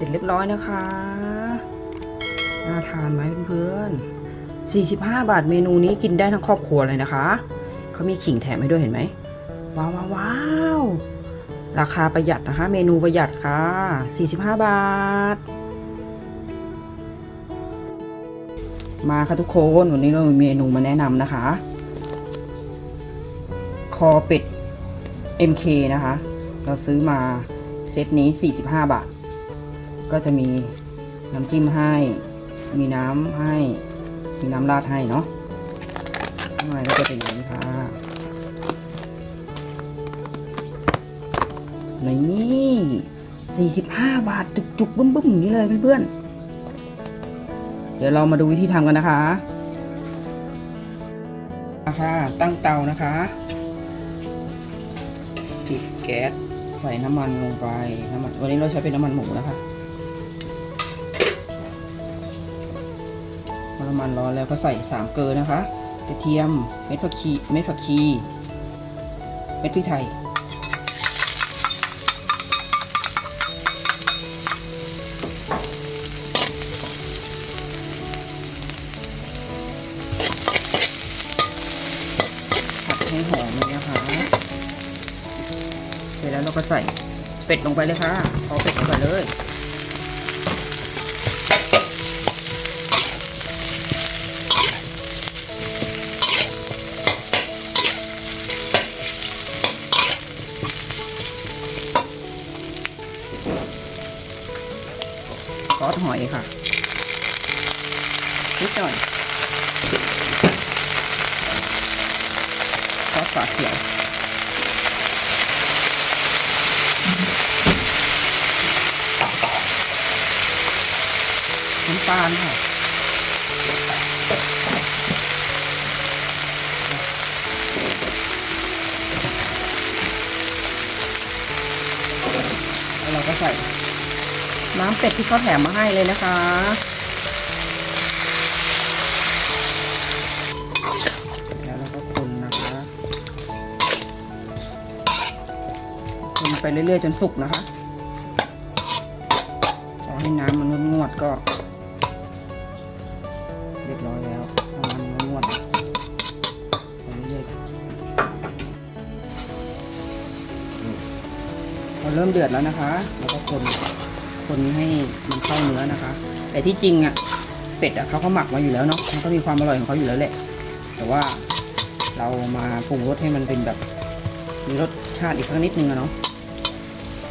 ร็จเรียบร้อยนะคะน่าทานไหมเพื่อนๆ45 บาทเมนูนี้กินได้ทั้งครอบครัวเลยนะคะเขามีขิงแถมให้ด้วยเห็นไหมว้าวว้าวาวราคาประหยัดนะคะ เมนูประหยัดค่ะ 45 บาท มาค่ะทุกคนวันนี้เรามีเมนูมาแนะนำนะคะ คอเป็ด MK นะคะ เราซื้อมาเซตนี้ 45 บาท ก็จะมีน้ำจิ้มให้ มีน้ำให้ มีน้ำราดให้เนาะข้างในก็จะเป็นอย่างนี้ค่ะนี่ 45 บาทจุกๆบึ้มๆอย่างนี้เลยเพื่อนๆ เดี๋ยวเรามาดูวิธีทำกันนะคะนะคะตั้งเตานะคะจุดแก๊สใส่น้ำมันลงไปน้ำมันวันนี้เราใช้เป็นน้ำมันหมูนะคะ อน้ำมันร้อนแล้วก็ใส่สามเกลือนะคะกระเทียมเม็ดผักชีเม็ดผักชีเม็ดพริกไทยผัดให้หอมเลยนะคะเสร็จแล้วเราก็ใส่เป็ดลงไปเลยค่ะ เอาเป็ดลงไปเลย ซอสหอยค่ะนิดหน่อยซอสฝาเขียวน้ำตาลค่ะแล้วเราก็ใส่ น้ำเป็ดที่เขาแถมมาให้เลยนะคะ แล้วเราก็คนนะคะ คนไปเรื่อยๆจนสุกนะคะพอให้น้ำมันงวดๆก็ เรียบร้อยแล้วมันงวดไปเรื่อยๆพอเริ่มเดือดแล้วนะคะ แล้วก็คน คนให้มันเข้าเนื้อนะคะ แต่ที่จริงอะเป็ดอะเขาก็หมักมาอยู่แล้วเนาะมันก็มีความอร่อยของเขาอยู่แล้วแหละ แต่ว่าเรามาปรุงรสให้มันเป็นแบบมีรสชาติอีกสักนิดนึงอะเนาะ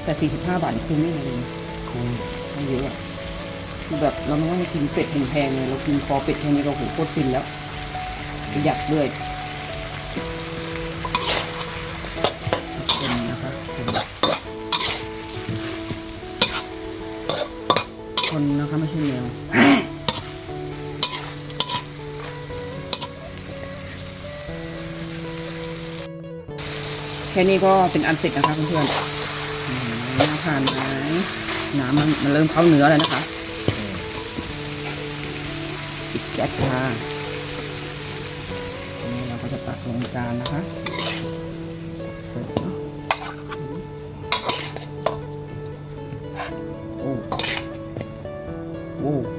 แต่ 45 บาทคุ้มไม่เลยคุ้มไม่เยอะอะคือแบบเราไม่ต้องกินเป็ดแพงๆเลยเรากินคอเป็ดแค่นี้ก็โหโคตรฟินแล้วประหยัดด้วย ค่นี้ก็เป็นอันเสร็จนะคะเพื่อนๆน่าทานไหมน้ำมันมันเริ่มเข้าเนื้อแล้วนะคะปิดแก๊สค่ะนนี้เราก็จะตักลงจานนะคะเสิร์ฟเนาะโอ้โอ้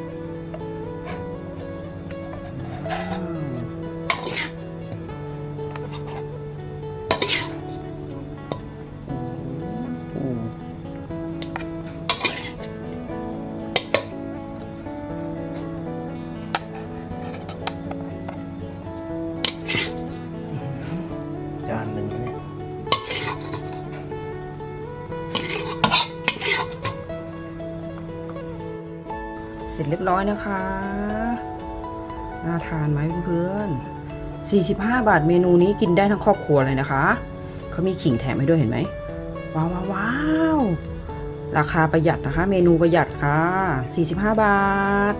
ร็จเรียบร้อยนะคะ น่าทานไหมเพื่อนๆ45 บาทเมนูนี้กินได้ทั้งครอบครัวเลยนะคะ เขามีขิงแถมให้ด้วยเห็นไหม ว้าวว้าวว้าวราคาประหยัดนะคะ เมนูประหยัดค่ะ 45 บาท